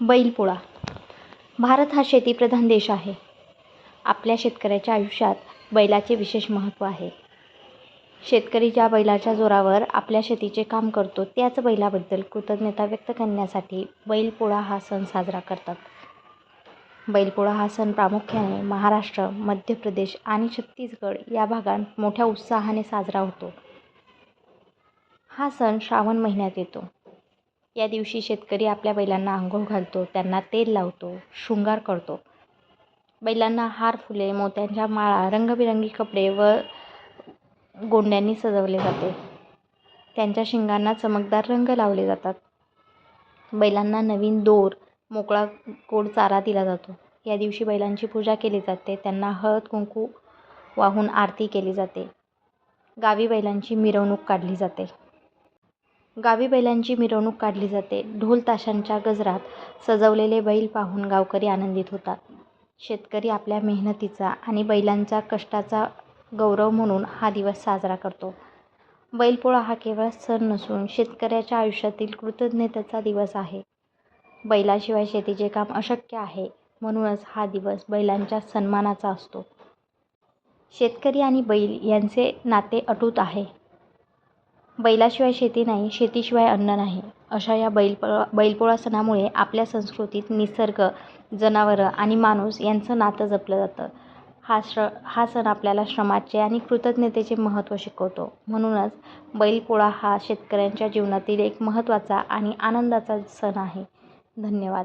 बैलपोळा. भारत हा शेतीप्रधान देश आहे. आपल्या शेतकऱ्याच्या आयुष्यात बैलाचे विशेष महत्त्व आहे. शेतकरी ज्या बैलाच्या जोरावर आपल्या शेतीचे काम करतो त्याच बैलाबद्दल कृतज्ञता व्यक्त करण्यासाठी बैलपोळा हा सण साजरा करतात. बैलपोळा हा सण प्रामुख्याने महाराष्ट्र मध्य प्रदेश आणि छत्तीसगड या भागात मोठ्या उत्साहाने साजरा होतो. हा सण श्रावण महिन्यात येतो. या दिवशी शेतकरी आपल्या बैलांना आंघोळ घालतो त्यांना तेल लावतो शृंगार करतो. बैलांना हार फुले मोत्यांच्या माळा रंगबिरंगी कपडे व गोंड्यांनी सजवले जाते. त्यांच्या शिंगांना चमकदार रंग लावले जातात. बैलांना नवीन दोर मोकळा गोड चारा दिला जातो. या दिवशी बैलांची पूजा केली जाते त्यांना हळद कुंकू वाहून आरती केली जाते. गावी बैलांची मिरवणूक काढली जाते. गावी बैलांची मिरवणूक काढली जाते. ढोल ताशांच्या गजरात सजवलेले बैल पाहून गावकरी आनंदित होतात. शेतकरी आपल्या मेहनतीचा आणि बैलांच्या कष्टाचा गौरव म्हणून हा दिवस साजरा करतो. बैलपोळा हा केवळ सण नसून शेतकऱ्याच्या आयुष्यातील कृतज्ञतेचा दिवस आहे. बैलाशिवाय शेतीचे काम अशक्य आहे म्हणूनच हा दिवस बैलांच्या सन्मानाचा असतो. शेतकरी आणि बैल यांचे नाते अटूट आहे. बैलाशिवाय शेती नाही शेतीशिवाय अन्न नाही. अशा या बैलपोळा बैलपोळा सणामुळे आपल्या संस्कृतीत निसर्ग जनावरं आणि माणूस यांचं नातं जपलं जातं. हा श्र हा सण आपल्याला श्रमाचे आणि कृतज्ञतेचे महत्त्व शिकवतो. म्हणूनच बैलपोळा हा शेतकऱ्यांच्या जीवनातील एक महत्त्वाचा आणि आनंदाचा सण आहे. धन्यवाद.